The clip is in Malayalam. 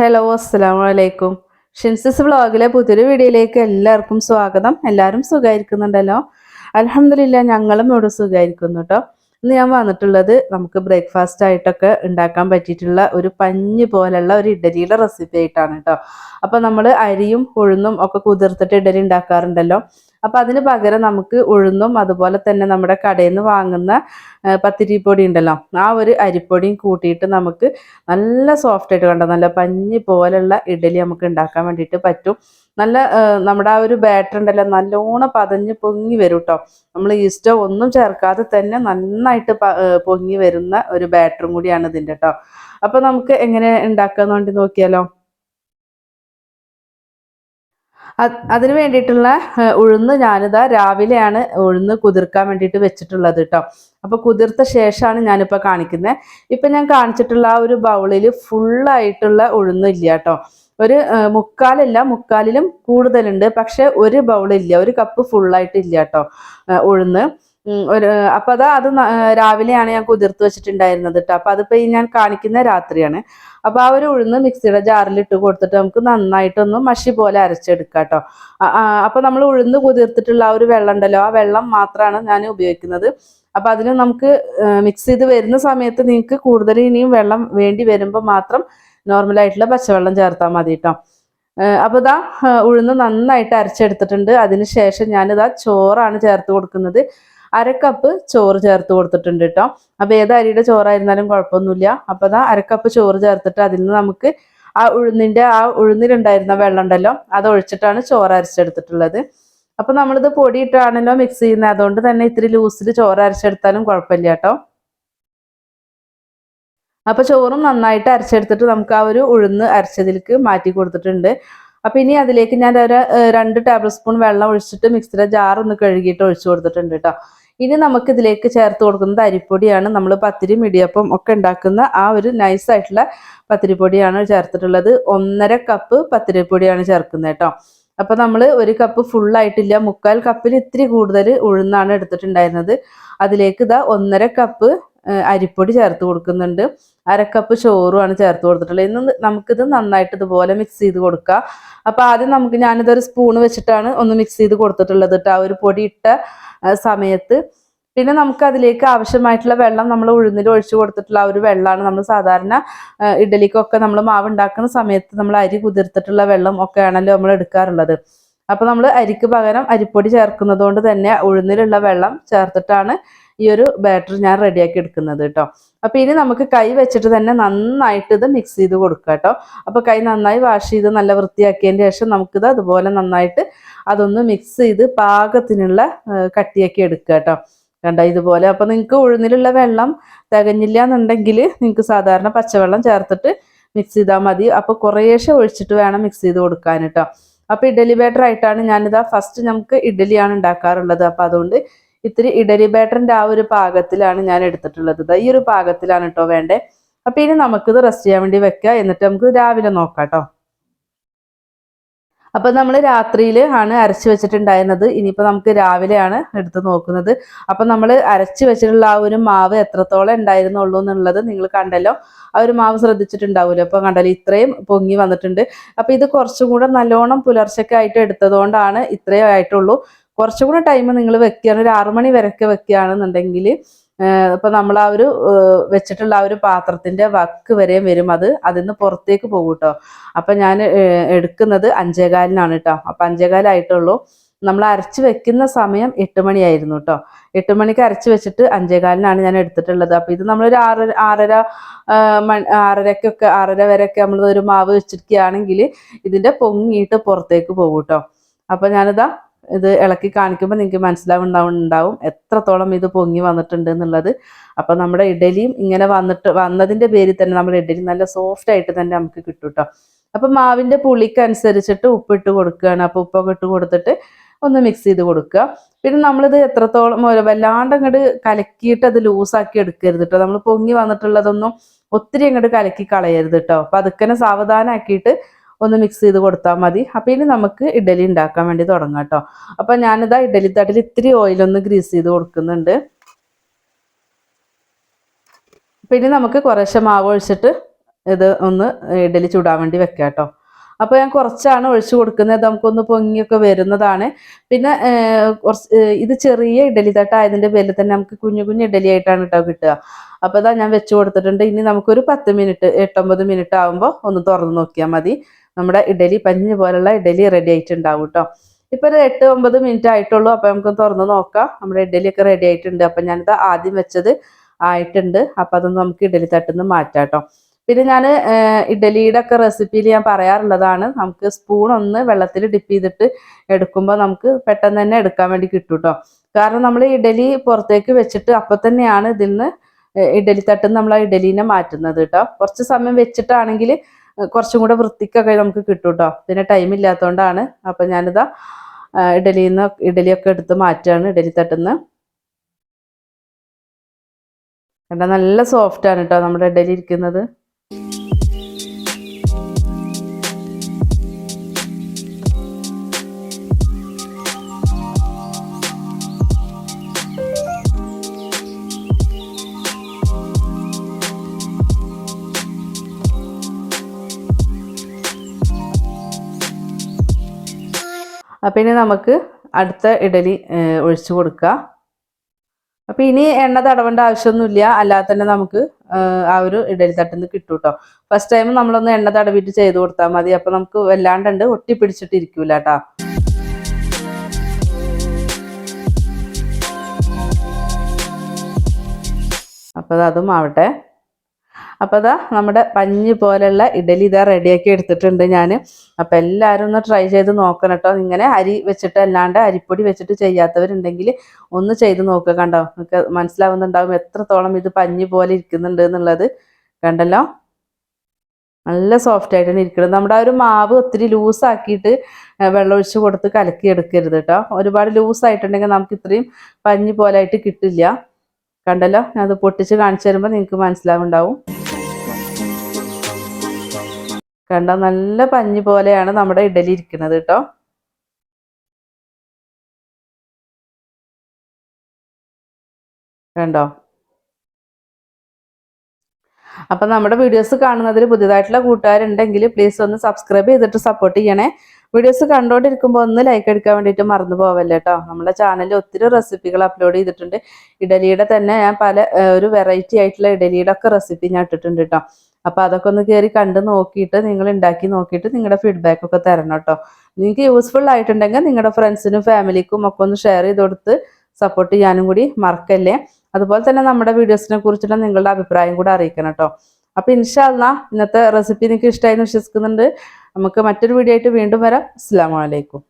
ഹലോ അസ്സാം വലൈക്കും ഷിൻസിസ് വ്ളോഗിലെ പുതിയൊരു വീഡിയോയിലേക്ക് എല്ലാവർക്കും സ്വാഗതം. എല്ലാവരും സുഖമായിരിക്കുന്നുണ്ടല്ലോ? അലഹമില്ല ഞങ്ങളും ഇവിടെ സുഖമായിരിക്കുന്നു കേട്ടോ ഇന്ന് ഞാൻ വന്നിട്ടുള്ളത് നമുക്ക് ബ്രേക്ക്ഫാസ്റ്റ് ആയിട്ടൊക്കെ ഉണ്ടാക്കാൻ പറ്റിയിട്ടുള്ള ഒരു പഞ്ഞ് പോലുള്ള ഒരു ഇഡലിയുടെ റെസിപ്പി ആയിട്ടാണ് കേട്ടോ അപ്പോൾ നമ്മൾ അരിയും ഉഴുന്നും ഒക്കെ കുതിർത്തിട്ട് ഇഡലി ഉണ്ടാക്കാറുണ്ടല്ലോ. അപ്പോൾ അതിന് പകരം നമുക്ക് ഉഴുന്നും അതുപോലെ തന്നെ നമ്മുടെ കടയിൽ നിന്ന് വാങ്ങുന്ന പത്തിരിപ്പൊടി ഉണ്ടല്ലോ. ആ ഒരു അരിപ്പൊടിയും കൂട്ടിയിട്ട് നമുക്ക് നല്ല സോഫ്റ്റ് ആയിട്ട് കണ്ടോ? നല്ല പഞ്ഞി പോലുള്ള ഇഡലി നമുക്ക് ഉണ്ടാക്കാൻ വേണ്ടിയിട്ട് പറ്റും. നല്ല നമ്മുടെ ആ ഒരു ബാറ്റർ ഉണ്ടല്ലോ നല്ലോണം പതഞ്ഞ് പൊങ്ങി വരും കേട്ടോ നമ്മൾ ഈസ്റ്റോ ഒന്നും ചേർക്കാതെ തന്നെ നന്നായിട്ട് പൊങ്ങി വരുന്ന ഒരു ബാറ്ററും കൂടിയാണ് ഇതിന്റെ കേട്ടോ അപ്പോൾ നമുക്ക് എങ്ങനെ ഉണ്ടാക്കാന്ന് വേണ്ടി നോക്കിയാലോ? അതിന് വേണ്ടിയിട്ടുള്ള ഉഴുന്ന് ഞാനിതാ രാവിലെയാണ് ഉഴുന്ന് കുതിർക്കാൻ വേണ്ടിയിട്ട് വെച്ചിട്ടുള്ളത് കേട്ടോ അപ്പോൾ കുതിർത്ത ശേഷമാണ് ഞാനിപ്പോൾ കാണിക്കുന്നത് ഇപ്പം ഞാൻ കാണിച്ചിട്ടുള്ള ആ ഒരു ബൗളിൽ ഫുള്ളായിട്ടുള്ള ഉഴുന്ന് ഇല്ല കേട്ടോ ഒരു മുക്കാലില്ല മുക്കാലിലും കൂടുതലുണ്ട്. പക്ഷെ ഒരു ബൗളില്ല. ഒരു കപ്പ് ഫുള്ളായിട്ട് ഇല്ല കേട്ടോ ഉഴുന്ന്. ഒരു അപ്പോൾ അതാ അത് രാവിലെയാണ് ഞാൻ കുതിർത്ത് വെച്ചിട്ടുണ്ടായിരുന്നത് കേട്ടോ അപ്പോൾ അതിപ്പോൾ ഈ ഞാൻ കാണിക്കുന്ന രാത്രിയാണ്. അപ്പോൾ ആ ഒരു ഉഴുന്ന് മിക്സിയുടെ ജാറിൽ ഇട്ട് കൊടുത്തിട്ട് നമുക്ക് നന്നായിട്ടൊന്ന് മഷി പോലെ അരച്ചെടുക്കാം കേട്ടോ അപ്പോൾ നമ്മൾ ഉഴുന്ന് കുതിർത്തിട്ടുള്ള ആ ഒരു വെള്ളം ഉണ്ടല്ലോ ആ വെള്ളം മാത്രമാണ് ഞാൻ ഉപയോഗിക്കുന്നത്. അപ്പോൾ അതിന് നമുക്ക് മിക്സ് ചെയ്ത് വരുന്ന സമയത്ത് നിങ്ങൾക്ക് കൂടുതൽ ഇനിയും വെള്ളം വേണ്ടി വരുമ്പോൾ മാത്രം നോർമൽ ആയിട്ടുള്ള പച്ചവെള്ളം ചേർത്താൽ മതി കേട്ടോ അപ്പോൾ ഇതാ ഉഴുന്ന് നന്നായിട്ട് അരച്ചെടുത്തിട്ടുണ്ട്. അതിന് ശേഷം ഞാനിതാ ചോറാണ് ചേർത്ത് കൊടുക്കുന്നത്. അരക്കപ്പ് ചോറ് ചേർത്ത് കൊടുത്തിട്ടുണ്ട് കേട്ടോ അപ്പോൾ ഏത് അരിയുടെ ചോറായിരുന്നാലും കുഴപ്പമൊന്നുമില്ല. അപ്പോൾ അതാ അരക്കപ്പ് ചോറ് ചേർത്തിട്ട് അതിൽ നിന്ന് നമുക്ക് ആ ഉഴുന്നിന്റെ ആ ഉഴുന്നിലുണ്ടായിരുന്ന വെള്ളം ഉണ്ടല്ലോ അത് ഒഴിച്ചിട്ടാണ് ചോറ് അരച്ചെടുത്തിട്ടുള്ളത്. അപ്പോൾ നമ്മളിത് പൊടിയിട്ടാണല്ലോ മിക്സ് ചെയ്യുന്നത്. അതുകൊണ്ട് തന്നെ ഇത്തിരി ലൂസിൽ ചോറ് അരച്ചെടുത്താലും കുഴപ്പമില്ല കേട്ടോ അപ്പോൾ ചോറും നന്നായിട്ട് അരച്ചെടുത്തിട്ട് നമുക്ക് ആ ഒരു ഉഴുന്ന് അരച്ചതിലേക്ക് മാറ്റി കൊടുത്തിട്ടുണ്ട്. അപ്പോൾ ഇനി അതിലേക്ക് ഞാൻ ഒരു രണ്ട് ടേബിൾ സ്പൂൺ വെള്ളം ഒഴിച്ചിട്ട് മിക്സിയുടെ ജാർ ഒന്ന് കഴുകിയിട്ട് ഒഴിച്ചു കൊടുത്തിട്ടുണ്ട് കേട്ടോ ഇനി നമുക്ക് ഇതിലേക്ക് ചേർത്ത് കൊടുക്കുന്നത് അരിപ്പൊടിയാണ്. നമ്മൾ പത്തിരി മിടിയപ്പം ഒക്കെ ഉണ്ടാക്കുന്ന ആ ഒരു നൈസ് ആയിട്ടുള്ള പത്തിരിപ്പൊടിയാണ് ചേർത്തിട്ടുള്ളത്. ഒന്നര കപ്പ് പത്തിരിപ്പൊടിയാണ് ചേർക്കുന്നത് കേട്ടോ അപ്പോൾ നമ്മൾ ഒരു കപ്പ് ഫുൾ ആയിട്ടില്ല. മുക്കാൽ കപ്പിൽ ഇത്തിരി കൂടുതൽ ഉഴുന്നാണ് എടുത്തിട്ടുണ്ടായിരുന്നത്. അതിലേക്ക് ഇതാ ഒന്നര കപ്പ് അരിപ്പൊടി ചേർത്ത് കൊടുക്കുന്നുണ്ട്. അരക്കപ്പ് ചോറുമാണ് ചേർത്ത് കൊടുത്തിട്ടുള്ളത്. ഇന്ന് നമുക്കിത് നന്നായിട്ട് ഇതുപോലെ മിക്സ് ചെയ്ത് കൊടുക്കുക അപ്പോൾ ആദ്യം നമുക്ക് ഞാനിതൊരു സ്പൂൺ വെച്ചിട്ടാണ് ഒന്ന് മിക്സ് ചെയ്ത് കൊടുത്തിട്ടുള്ളത് കേട്ടോ ആ ഒരു പൊടി ഇട്ട സമയത്ത്. പിന്നെ നമുക്ക് അതിലേക്ക് ആവശ്യമായിട്ടുള്ള വെള്ളം നമ്മൾ ഉഴുന്നിൽ ഒഴിച്ചു കൊടുത്തിട്ടുള്ള ആ ഒരു വെള്ളമാണ് നമ്മൾ സാധാരണ ഇഡലിക്കൊക്കെ നമ്മൾ മാവ് ഉണ്ടാക്കുന്ന സമയത്ത് നമ്മൾ അരി കുതിർത്തിട്ടുള്ള വെള്ളം ഒക്കെയാണല്ലോ നമ്മൾ എടുക്കാറുള്ളത്. അപ്പോൾ നമ്മൾ അരിക്ക് പകരം അരിപ്പൊടി ചേർക്കുന്നത് കൊണ്ട് തന്നെ ഉഴുന്നിലുള്ള വെള്ളം ചേർത്തിട്ടാണ് ഈ ഒരു ബാറ്റർ ഞാൻ റെഡിയാക്കി എടുക്കുന്നത് കേട്ടോ അപ്പോൾ ഇനി നമുക്ക് കൈ വെച്ചിട്ട് തന്നെ നന്നായിട്ട് ഇത് മിക്സ് ചെയ്ത് കൊടുക്കുക കേട്ടോ അപ്പോൾ കൈ നന്നായി വാഷ് ചെയ്ത് നല്ല വൃത്തിയാക്കിയതിന് ശേഷം നമുക്കിത് അതുപോലെ നന്നായിട്ട് അതൊന്ന് മിക്സ് ചെയ്ത് പാകത്തിനുള്ള കട്ടിയാക്കി എടുക്കുക കേട്ടോ കണ്ട? ഇതുപോലെ. അപ്പോൾ നിങ്ങൾക്ക് ഉഴുന്നിലുള്ള വെള്ളം തികഞ്ഞില്ല എന്നുണ്ടെങ്കിൽ നിങ്ങൾക്ക് സാധാരണ പച്ചവെള്ളം ചേർത്തിട്ട് മിക്സ് ചെയ്താൽ മതി. അപ്പോൾ കുറേശ്ശെ ഒഴിച്ചിട്ട് വേണം മിക്സ് ചെയ്ത് കൊടുക്കാൻ കേട്ടോ അപ്പോൾ ഇഡലി ബാറ്റർ ആയിട്ടാണ് ഞാനിതാ ഫസ്റ്റ് നമുക്ക് ഇഡലിയാണ് ഉണ്ടാക്കാറുള്ളത്. അപ്പോൾ അതുകൊണ്ട് ഇത്തിരി ഇടരി ബാറ്ററിന്റെ ആ ഒരു പാകത്തിലാണ് ഞാൻ എടുത്തിട്ടുള്ളത്. ഈ ഒരു പാകത്തിലാണ് കേട്ടോ വേണ്ടേ. അപ്പോൾ ഇനി നമുക്കിത് റെസ്റ്റ് ചെയ്യാൻ വേണ്ടി വെക്കുക എന്നിട്ട് നമുക്ക് രാവിലെ നോക്കാം കേട്ടോ അപ്പോൾ നമ്മൾ രാത്രിയിൽ ആണ് അരച്ച് വെച്ചിട്ടുണ്ടായിരുന്നത്. ഇനിയിപ്പോൾ നമുക്ക് രാവിലെയാണ് എടുത്ത് നോക്കുന്നത്. അപ്പം നമ്മൾ അരച്ച് വെച്ചിട്ടുള്ള ആ ഒരു മാവ് എത്രത്തോളം ഉണ്ടായിരുന്നുള്ളൂ എന്നുള്ളത് നിങ്ങൾ കണ്ടല്ലോ. ആ ഒരു മാവ് ശ്രദ്ധിച്ചിട്ടുണ്ടാവുമല്ലോ അപ്പോൾ കണ്ടല്ലോ ഇത്രയും പൊങ്ങി വന്നിട്ടുണ്ട്. അപ്പോൾ ഇത് കുറച്ചും കൂടെ നല്ലോണം പുലർച്ചയ്ക്ക് ആയിട്ട് എടുത്തതുകൊണ്ടാണ് ഇത്രയും ആയിട്ടുള്ളൂ. കുറച്ചും കൂടെ ടൈം നിങ്ങൾ വെക്കുകയാണ്. ഒരു ആറുമണി വരെയൊക്കെ വെക്കുകയാണെന്നുണ്ടെങ്കിൽ ഇപ്പം നമ്മൾ ആ ഒരു വെച്ചിട്ടുള്ള ആ ഒരു പാത്രത്തിന്റെ വക്ക് വരെയും വരും അത്. അതിൽ നിന്ന് പുറത്തേക്ക് പോകും കേട്ടോ അപ്പം ഞാൻ എടുക്കുന്നത് അഞ്ചേകാലിനാണ് കേട്ടോ അപ്പം അഞ്ചേകാലായിട്ടുള്ളൂ നമ്മൾ അരച്ച് വെക്കുന്ന സമയം എട്ട് മണിയായിരുന്നു കേട്ടോ എട്ട് മണിക്ക് അരച്ച് വെച്ചിട്ട് അഞ്ചേകാലിനാണ് ഞാൻ എടുത്തിട്ടുള്ളത്. അപ്പോൾ ഇത് നമ്മളൊരു ആറര ആറര മണി ആറരക്കൊക്കെ ആറര വരെയൊക്കെ നമ്മൾ ഒരു മാവ് വെച്ചിരിക്കുകയാണെങ്കിൽ ഇതിന്റെ പൊങ്ങിയിട്ട് പുറത്തേക്ക് പോകും കേട്ടോ അപ്പൊ ഞാനിതാ ഇത് ഇളക്കി കാണിക്കുമ്പോൾ നിങ്ങൾക്ക് മനസ്സിലാവുണ്ടാവുണ്ടാവും. എത്രത്തോളം ഇത് പൊങ്ങി വന്നിട്ടുണ്ട് എന്നുള്ളത്. അപ്പം നമ്മുടെ ഇഡലിയും ഇങ്ങനെ വന്നിട്ട് വന്നതിന്റെ പേരിൽ തന്നെ നമ്മുടെ ഇഡലി നല്ല സോഫ്റ്റ് ആയിട്ട് തന്നെ നമുക്ക് കിട്ടും കേട്ടോ അപ്പം മാവിന്റെ പുളിക്ക് അനുസരിച്ചിട്ട് ഉപ്പിട്ട് കൊടുക്കുകയാണ്. അപ്പോൾ ഉപ്പൊക്കെ ഇട്ട് കൊടുത്തിട്ട് ഒന്ന് മിക്സ് ചെയ്ത് കൊടുക്കുക. പിന്നെ നമ്മളിത് എത്രത്തോളം വല്ലാണ്ട് അങ്ങോട്ട് കലക്കിയിട്ട് അത് ലൂസാക്കി എടുക്കരുത് കേട്ടോ നമ്മൾ പൊങ്ങി വന്നിട്ടുള്ളതൊന്നും ഒത്തിരി അങ്ങോട്ട് കലക്കി കളയരുത് കേട്ടോ അപ്പം അതൊക്കെ സാവധാനമാക്കിയിട്ട് ഒന്ന് മിക്സ് ചെയ്ത് കൊടുത്താൽ മതി. അപ്പം ഇനി നമുക്ക് ഇഡലി ഉണ്ടാക്കാൻ വേണ്ടി തുടങ്ങാം കേട്ടോ അപ്പം ഞാനിതാ ഇഡലി തട്ടിൽ ഇത്തിരി ഓയിലൊന്ന് ഗ്രീസ് ചെയ്ത് കൊടുക്കുന്നുണ്ട്. പിന്നെ നമുക്ക് കുറേശ്ശെ മാവ് ഒഴിച്ചിട്ട് ഇത് ഒന്ന് ഇഡലി ചൂടാൻ വേണ്ടി വെക്കാം കേട്ടോ അപ്പോൾ ഞാൻ കുറച്ചാണ് ഒഴിച്ചു കൊടുക്കുന്നത്. നമുക്കൊന്ന് പൊങ്ങിയൊക്കെ വരുന്നതാണ്. പിന്നെ കുറച്ച് ഇത് ചെറിയ ഇഡലി തട്ടായതിന്റെ പേരിൽ തന്നെ നമുക്ക് കുഞ്ഞു കുഞ്ഞു ഇഡലി ആയിട്ടാണ് കേട്ടോ കിട്ടുക. അപ്പോൾ ഇതാ ഞാൻ വെച്ച് കൊടുത്തിട്ടുണ്ട്. ഇനി നമുക്കൊരു പത്ത് മിനിറ്റ് എട്ടൊമ്പത് മിനിറ്റ് ആകുമ്പോൾ ഒന്ന് തുറന്ന് നോക്കിയാൽ മതി. നമ്മുടെ ഇഡലി പഞ്ഞ് പോലുള്ള ഇഡലി റെഡി ആയിട്ടുണ്ടാവും കേട്ടോ ഇപ്പൊ ഒരു എട്ട് ഒമ്പത് മിനിറ്റ് ആയിട്ടുള്ളൂ. അപ്പൊ നമുക്ക് തുറന്ന് നോക്കാം. നമ്മുടെ ഇഡലി ഒക്കെ റെഡി ആയിട്ടുണ്ട്. അപ്പൊ ഞാനിത് ആദ്യം വെച്ചത് ആയിട്ടുണ്ട്. അപ്പൊ അതൊന്ന് നമുക്ക് ഇഡലി തട്ടുന്ന് മാറ്റാം കേട്ടോ പിന്നെ ഞാൻ ഇഡലിയുടെ ഒക്കെ റെസിപ്പിയിൽ ഞാൻ പറയാറുള്ളതാണ്. നമുക്ക് സ്പൂൺ ഒന്ന് വെള്ളത്തിൽ ഡിപ്പ് ചെയ്തിട്ട് എടുക്കുമ്പോൾ നമുക്ക് പെട്ടെന്ന് തന്നെ എടുക്കാൻ വേണ്ടി കിട്ടും കേട്ടോ കാരണം നമ്മൾ ഇഡലി പുറത്തേക്ക് വെച്ചിട്ട് അപ്പൊ തന്നെയാണ് ഇതിൽ നിന്ന് ഇഡലി തട്ടുന്ന് നമ്മൾ ആ ഇഡലീനെ മാറ്റുന്നത് കേട്ടോ കുറച്ച് സമയം വെച്ചിട്ടാണെങ്കിൽ കുറച്ചും കൂടെ വൃത്തിക്കൊക്കെ നമുക്ക് കിട്ടും കേട്ടോ പിന്നെ ടൈം ഇല്ലാത്തതുകൊണ്ടാണ് അപ്പം ഞാനിതാ ഇഡലിയിൽ നിന്ന് ഇഡലിയൊക്കെ എടുത്ത് മാറ്റുകയാണ് ഇഡലി തട്ടുന്ന. കണ്ട നല്ല സോഫ്റ്റാണ് കേട്ടോ നമ്മുടെ ഇഡലി ഇരിക്കുന്നത്. അപ്പം ഇനി നമുക്ക് അടുത്ത ഇഡലി ഒഴിച്ചു കൊടുക്കുക അപ്പം ഇനി എണ്ണ തടവേണ്ട ആവശ്യമൊന്നുമില്ല. അല്ലാതെ തന്നെ നമുക്ക് ആ ഒരു ഇഡലി തട്ടുന്ന് കിട്ടും കേട്ടോ ഫസ്റ്റ് ടൈം നമ്മളൊന്ന് എണ്ണ തടവിട്ട് ചെയ്ത് കൊടുത്താൽ മതി. അപ്പം നമുക്ക് വല്ലാണ്ടുണ്ട് ഒട്ടി പിടിച്ചിട്ട് ഇരിക്കൂല കേട്ടോ അപ്പോൾ അത് അതും ആവട്ടെ. അപ്പോൾ അതാ നമ്മുടെ പഞ്ഞ് പോലെയുള്ള ഇഡലി ഇതാ റെഡിയാക്കി എടുത്തിട്ടുണ്ട് ഞാൻ അപ്പോൾ എല്ലാവരും ഒന്ന് ട്രൈ ചെയ്ത് നോക്കണം കേട്ടോ ഇങ്ങനെ അരി വെച്ചിട്ട് അല്ലാണ്ട് അരിപ്പൊടി വെച്ചിട്ട് ചെയ്യാത്തവരുണ്ടെങ്കിൽ ഒന്ന് ചെയ്ത് നോക്കുക കണ്ടോ. നിങ്ങൾക്ക് മനസ്സിലാവുന്നുണ്ടാവും എത്രത്തോളം ഇത് പഞ്ഞു പോലെ ഇരിക്കുന്നുണ്ട് എന്നുള്ളത്. കണ്ടല്ലോ? നല്ല സോഫ്റ്റ് ആയിട്ടാണ് ഇരിക്കുന്നത് നമ്മുടെ ആ ഒരു മാവ് ഒത്തിരി ലൂസാക്കിയിട്ട് ആക്കിയിട്ട് വെള്ളം ഒഴിച്ച് കൊടുത്ത് കലക്കി എടുക്കരുത് കേട്ടോ ഒരുപാട് ലൂസ് ആയിട്ടുണ്ടെങ്കിൽ നമുക്ക് ഇത്രയും പഞ്ഞു പോലായിട്ട് കിട്ടില്ല. കണ്ടല്ലോ? ഞാൻ അത് പൊട്ടിച്ച് കാണിച്ചു തരുമ്പോൾ നിങ്ങൾക്ക് മനസ്സിലാവുണ്ടാവും. കണ്ടോ? നല്ല പഞ്ഞി പോലെയാണ് നമ്മുടെ ഇഡലി ഇരിക്കുന്നത് കേട്ടോ. കണ്ടോ? അപ്പം നമ്മുടെ വീഡിയോസ് കാണുന്നതിൽ പുതിയതായിട്ടുള്ള കൂട്ടുകാരുണ്ടെങ്കിൽ പ്ലീസ് ഒന്ന് സബ്സ്ക്രൈബ് ചെയ്തിട്ട് സപ്പോർട്ട് ചെയ്യണേ. വീഡിയോസ് കണ്ടുകൊണ്ടിരിക്കുമ്പോൾ ഒന്ന് ലൈക്ക് എടുക്കാൻ വേണ്ടിയിട്ട് മറന്നു പോവല്ലേ കേട്ടോ. നമ്മുടെ ചാനലിൽ ഒത്തിരി റെസിപ്പികൾ അപ്ലോഡ് ചെയ്തിട്ടുണ്ട്. ഇഡലിയുടെ തന്നെ ഞാൻ പല ഒരു വെറൈറ്റി ആയിട്ടുള്ള ഇഡലിയുടെ ഒക്കെ റെസിപ്പി ഞാൻ ഇട്ടിട്ടുണ്ട് കേട്ടോ. അപ്പോൾ അതൊക്കെ ഒന്ന് കയറി കണ്ട് നോക്കിയിട്ട് നിങ്ങൾ ഉണ്ടാക്കി നോക്കിയിട്ട് നിങ്ങളുടെ ഫീഡ്ബാക്ക് ഒക്കെ തരണം കേട്ടോ. നിങ്ങൾക്ക് യൂസ്ഫുൾ ആയിട്ടുണ്ടെങ്കിൽ നിങ്ങളുടെ ഫ്രണ്ട്സിനും ഫാമിലിക്കും ഒക്കെ ഒന്ന് ഷെയർ ചെയ്ത് കൊടുത്ത് സപ്പോർട്ട് ചെയ്യാനും കൂടി മറക്കല്ലേ? അതുപോലെ തന്നെ നമ്മുടെ വീഡിയോസിനെ കുറിച്ചുള്ള നിങ്ങളുടെ അഭിപ്രായം കൂടെ അറിയിക്കണം കേട്ടോ. അപ്പോൾ ഇൻഷാല്ല ഇന്നത്തെ റെസിപ്പി നിങ്ങൾക്ക് ഇഷ്ടമായി എന്ന് വിശ്വസിക്കുന്നുണ്ട്. നമുക്ക് മറ്റൊരു വീഡിയോ ആയിട്ട് വീണ്ടും വരാം. അസ്സാം വലൈക്കും